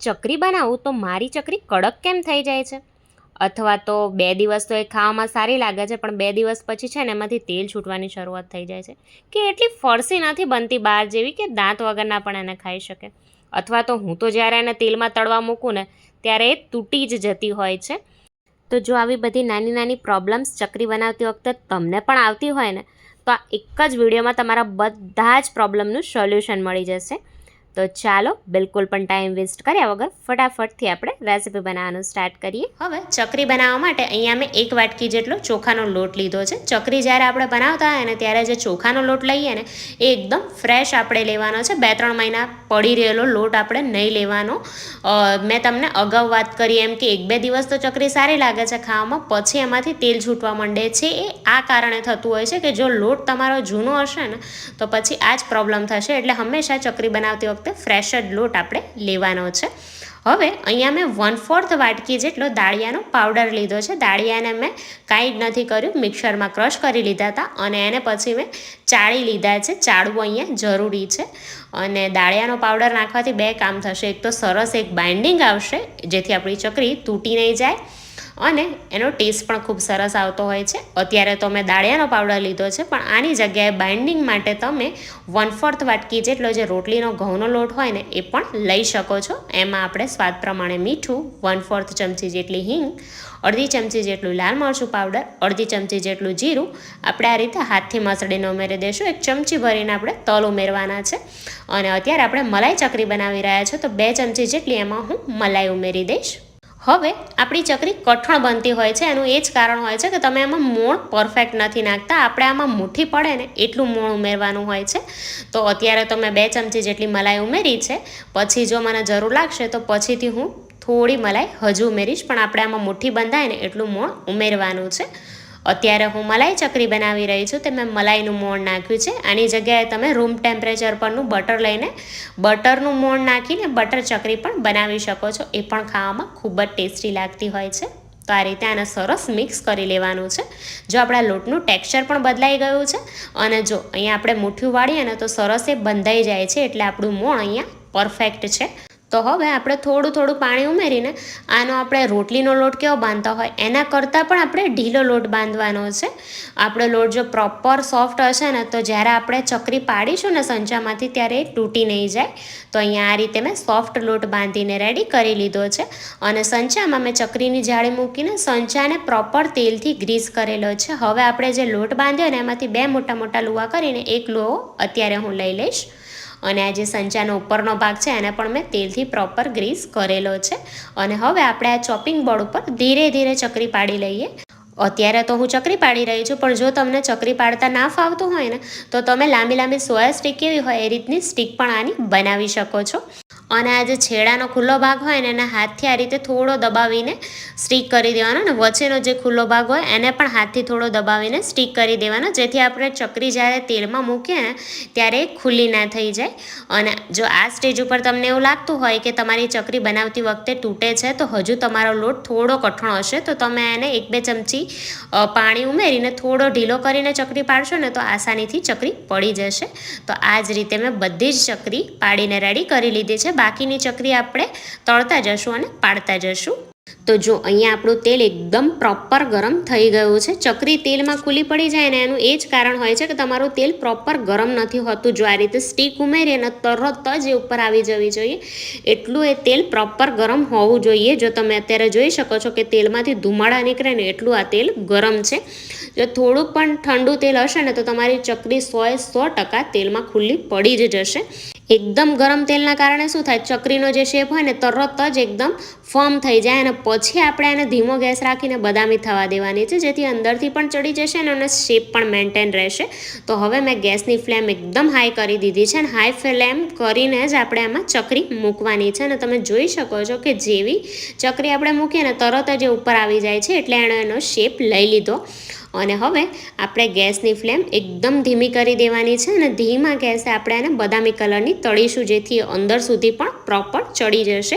ચકરી બનાવું તો મારી ચકરી કડક કેમ થઈ જાય છે? અથવા તો બે દિવસ તો એ ખાવામાં સારી લાગે છે, પણ બે દિવસ પછી છે ને એમાંથી તેલ છૂટવાની શરૂઆત થઈ જાય છે કે એટલી ફરસી નથી બનતી બહાર જેવી કે દાંત વગરના પણ એને ખાઈ શકે. અથવા તો હું તો જ્યારે એને તેલમાં તળવા મૂકું ને ત્યારે એ તૂટી જ જતી હોય છે. તો જો આવી બધી નાની નાની પ્રોબ્લેમ્સ ચકરી બનાવતી વખતે તમને પણ આવતી હોય ને, તો આ એક જ વિડીયોમાં તમારા બધા જ પ્રોબ્લેમનું સોલ્યુશન મળી જશે. તો ચાલો બિલકુલ પણ ટાઈમ વેસ્ટ કર્યા વગર ફટાફટથી આપણે રેસીપી બનાવવાનું સ્ટાર્ટ કરીએ. હવે ચકરી બનાવવા માટે અહીંયા મેં એક વાટકી જેટલો ચોખાનો લોટ લીધો છે. ચકરી જ્યારે આપણે બનાવતા હોય ને ત્યારે જે ચોખાનો લોટ લઈએ ને, એ એકદમ ફ્રેશ આપણે લેવાનો છે. બે, ત્રણ મહિના પડી રહેલો લોટ આપણે નહીં લેવાનો. મેં તમને અગાઉ વાત કરી એમ કે એક, બે દિવસ તો ચકરી સારી લાગે છે ખાવામાં. પછી એમાંથી તેલ છૂટવા માંડે છે. એ આ કારણે થતું હોય છે કે જો લોટ તમારો જૂનો હશે ને, તો પછી આ જ પ્રોબ્લેમ થશે. એટલે હંમેશા ચકરી બનાવતી વખતે ફ્રેશ જ લોટ આપણે લેવાનો છે. હવે અહીંયા મેં વન ફોર્થ વાટકી જેટલો દાળિયાનો પાવડર લીધો છે. દાળિયાને મેં કાંઈ જ નથી કર્યું મિક્સરમાં ક્રશ કરી લીધા હતા અને એને પછી મેં ચાળી લીધા છે. ચાળવું અહીંયા જરૂરી છે અને દાળિયાનો પાવડર નાખવાથી બે કામ થશે. એક તો સરસ એક બાઇન્ડિંગ આવશે, જેથી આપણી ચકરી તૂટી નહીં જાય. અને એનો ટેસ્ટ પણ ખૂબ સરસ આવતો હોય છે. અત્યારે તો મેં દાળિયાનો પાવડર લીધો છે, પણ આની જગ્યાએ બાઇન્ડિંગ માટે તમે વન ફોર્થ વાટકી જેટલો જે રોટલીનો ઘઉંનો લોટ હોય ને, એ પણ લઈ શકો છો. એમાં આપણે સ્વાદ પ્રમાણે મીઠું વન ફોર્થ ચમચી જેટલી હિંગ, અડધી ચમચી જેટલું લાલ મરચું પાવડર, અડધી ચમચી જેટલું જીરું. આપણે આ રીતે હાથથી મસળીને ઉમેરી દઈશું એક ચમચી ભરીને આપણે તલ ઉમેરવાના છે. અને અત્યારે આપણે મલાઈ ચકરી બનાવી રહ્યા છો, તો બે ચમચી જેટલી એમાં હું મલાઈ ઉમેરી દઈશ. હવે આપણી ચકરી કઠણ બનતી હોય છે, એનું એ જ કારણ હોય છે કે તમે એમાં મોણ પરફેક્ટ નથી નાખતા, આપણે આમાં મુઠ્ઠી પડે ને એટલું મોણ ઉમેરવાનું હોય છે. તો અત્યારે તો મેં બે ચમચી જેટલી મલાઈ ઉમેરી છે, પછી જો મને જરૂર લાગશે તો પછીથી હું થોડી મલાઈ હજુ ઉમેરીશ, પણ આપણે આમાં મુઠ્ઠી બંધાય ને એટલું મોણ ઉમેરવાનું છે. અત્યારે હું મલાઈ ચકરી બનાવી રહી છું તે મેં મલાઈનું મોણ નાખ્યું છે. આની જગ્યાએ તમે રૂમ ટેમ્પરેચર પરનું બટર લઈને બટરનું મોણ નાખીને બટર ચકરી પણ બનાવી શકો છો. એ પણ ખાવામાં ખૂબ જ ટેસ્ટી લાગતી હોય છે. તો આ રીતે આને સરસ મિક્સ કરી લેવાનું છે. જો આપણા લોટનું ટેક્સચર પણ બદલાઈ ગયું છે અને જો અહીંયા આપણે મુઠ્ઠું વાળીએ ને તો સરસ એ બંધાઈ જાય છે એટલે આપણું મોણ અહીંયા પરફેક્ટ છે. તો હવે આપણે થોડું થોડું પાણી ઉમેરીને આનો આપણે રોટલીનો લોટ કેવો બાંધતા હોય એના કરતાં પણ આપણે ઢીલો લોટ બાંધવાનો છે. આપણો લોટ જો પ્રોપર સોફ્ટ હશે ને તો જ્યારે આપણે ચકરી પાડીશું ને સંચામાંથી ત્યારે એ તૂટી નહીં જાય. તો અહીંયા આ રીતે મેં સોફ્ટ લોટ બાંધીને રેડી કરી લીધો છે અને સંચામાં મેં ચકરીની જાળી મૂકીને સંચાને પ્રોપર તેલથી ગ્રીસ કરેલો છે. હવે આપણે જે લોટ બાંધ્યો ને એમાંથી બે મોટા મોટા લુવા કરીને એક લુઓ અત્યારે હું લઈ લઈશ. અને આ જે સંચાનો ઉપરનો ભાગ છે, એને પણ મેં તેલથી પ્રોપર ગ્રીસ કરેલો છે. અને હવે આપણે આ ચોપિંગ બોર્ડ ઉપર ધીરે ધીરે ચકરી પાડી લઈએ. અત્યારે તો હું ચકરી પાડી રહી છું, પણ જો તમને ચકરી પાડતા ના ફાવતું હોય ને, તો તમે લાંબી લાંબી સોયા સ્ટીક કેવી હોય એ રીતની સ્ટીક પણ આની બનાવી શકો છો. અને આ જે છેડાનો ખુલ્લો ભાગ હોય ને એને હાથથી આ રીતે થોડો દબાવીને સ્ટીક કરી દેવાનો ને વચ્ચેનો જે ખુલ્લો ભાગ હોય એને પણ હાથથી થોડો દબાવીને સ્ટીક કરી દેવાનો. જેથી આપણે ચકરી જ્યારે તેલમાં મૂકીએ ને ત્યારે ખુલ્લી ના થઈ જાય. અને જો આ સ્ટેજ ઉપર તમને એવું લાગતું હોય કે તમારી ચકરી બનાવતી વખતે તૂટે છે, તો હજુ તમારો લોટ થોડો કઠણ હશે. તો તમે એને એક બે ચમચી પાણી ઉમેરીને થોડો ઢીલો કરીને ચકરી પાડશો ને તો આસાનીથી ચકરી પડી જશે. તો આ જ રીતે મેં બધી જ ચકરી પાડીને રેડી કરી લીધી છે. બાકીની ચકરી આપણે તળતા જશું અને પાડતા જશું. તો જો અહીંયા આપણું તેલ એકદમ પ્રોપર ગરમ થઈ ગયું છે. ચકરી તેલમાં ખુલ્લી પડી જાય ને એનું એ જ કારણ હોય છે કે તમારું તેલ પ્રોપર ગરમ નથી હોતું. જો આ રીતે સ્ટીક ઉમેરીએ ને તરત જ એ ઉપર આવી જવી જોઈએ. એટલું એ તેલ પ્રોપર ગરમ હોવું જોઈએ. જો તમે અત્યારે જોઈ શકો છો કે તેલમાંથી ધુમાડા નીકળે ને એટલું આ તેલ ગરમ છે. જો થોડુંક પણ ઠંડુ તેલ હશે ને તો તમારી ચકરી સોએ સો ટકા તેલમાં ખુલ્લી પડી જ જશે. એકદમ ગરમ તેલના કારણે શું થાય? ચકરીનો જે શેપ હોય ને, તરત જ એકદમ ફર્મ થઈ જાય અને પછી આપણે એને ધીમો ગેસ રાખીને બદામી થવા દેવાની છે, જેથી અંદરથી પણ ચડી જશે અને શેપ પણ મેન્ટેન રહેશે. તો હવે મેં ગેસની ફ્લેમ એકદમ હાઈ કરી દીધી છે અને હાઈ ફ્લેમ કરીને જ આપણે એમાં ચકરી મૂકવાની છે. અને તમે જોઈ શકો છો કે જેવી ચકરી આપણે મૂકીએ ને, તરત જ એ ઉપર આવી જાય છે, એટલે એણે એનો શેપ લઈ લીધો. અને હવે આપણે ગેસની ફ્લેમ એકદમ ધીમી કરી દેવાની છે અને ધીમા ગેસે આપણે એને બદામી કલરની તળીશું જેથી અંદર સુધી પણ પ્રોપર ચડી જશે.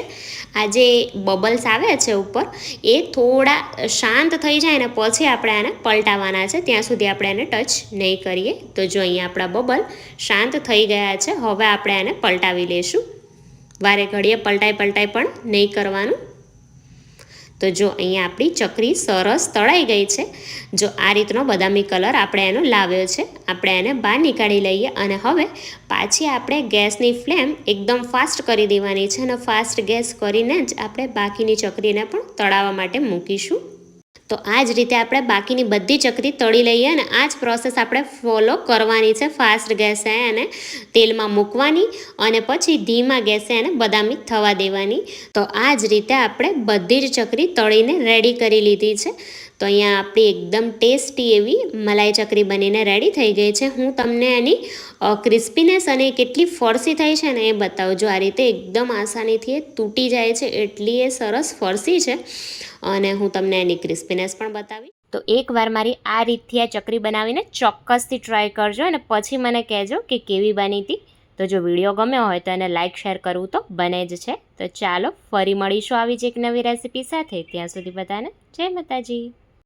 આ જે બબલ્સ આવે છે ઉપર, એ થોડા શાંત થઈ જાય ને પછી આપણે આને પલટાવવાના છે. ત્યાં સુધી આપણે એને ટચ નહીં કરીએ. તો જો અહીંયા આપણા બબલ શાંત થઈ ગયા છે, હવે આપણે આને પલટાવી લઈશું. વારે ઘડીએ પલટાઈ પલટાઈ પણ નહીં કરવાનું. તો જો અહીંયા આપણી ચકરી સરસ તળાઈ ગઈ છે, જો આ રીતનો બદામી કલર આપણે એનો લાવ્યો છે, આપણે એને બહાર નીકાળી લઈએ અને હવે પાછી આપણે ગેસની ફ્લેમ એકદમ ફાસ્ટ કરી દેવાની છે અને ફાસ્ટ ગેસ કરીને જ આપણે બાકીની ચકરીને પણ તળાવવા માટે મૂકીશું. તો આ જ રીતે આપણે બાકીની બધી ચકરી તળી લઈએ અને આ જ પ્રોસેસ આપણે ફોલો કરવાની છે. ફાસ્ટ ગેસે એને તેલમાં મૂકવાની અને પછી ધીમા ગેસે એને બદામી થવા દેવાની. તો આ જ રીતે આપણે બધી જ ચકરી તળીને રેડી કરી લીધી છે. તો અહીંયા આપણી એકદમ ટેસ્ટી એવી મલાઈ ચકરી બનીને રેડી થઈ ગઈ છે. હું તમને એની ક્રિસ્પીનેસ અને કેટલી ફરસી થઈ છે ને એ બતાવું. જો આ રીતે એકદમ આસાનીથી એ તૂટી જાય છે, એટલી એ સરસ ફરસી છે. અને હું તમને એની ક્રિસ્પીનેસ પણ બતાવી તો એકવાર મારી આ રીતથી આ ચકરી બનાવીને ચોક્કસથી ટ્રાય કરજો અને પછી મને કહેજો કે કેવી બની હતી તો જો વીડિયો ગમ્યો હોય તો એને લાઇક શેર કરવું તો બને જ છે. તો ચાલો ફરી મળીશું આવી જ એક નવી રેસીપી સાથે. ત્યાં સુધી બધાને જય માતાજી.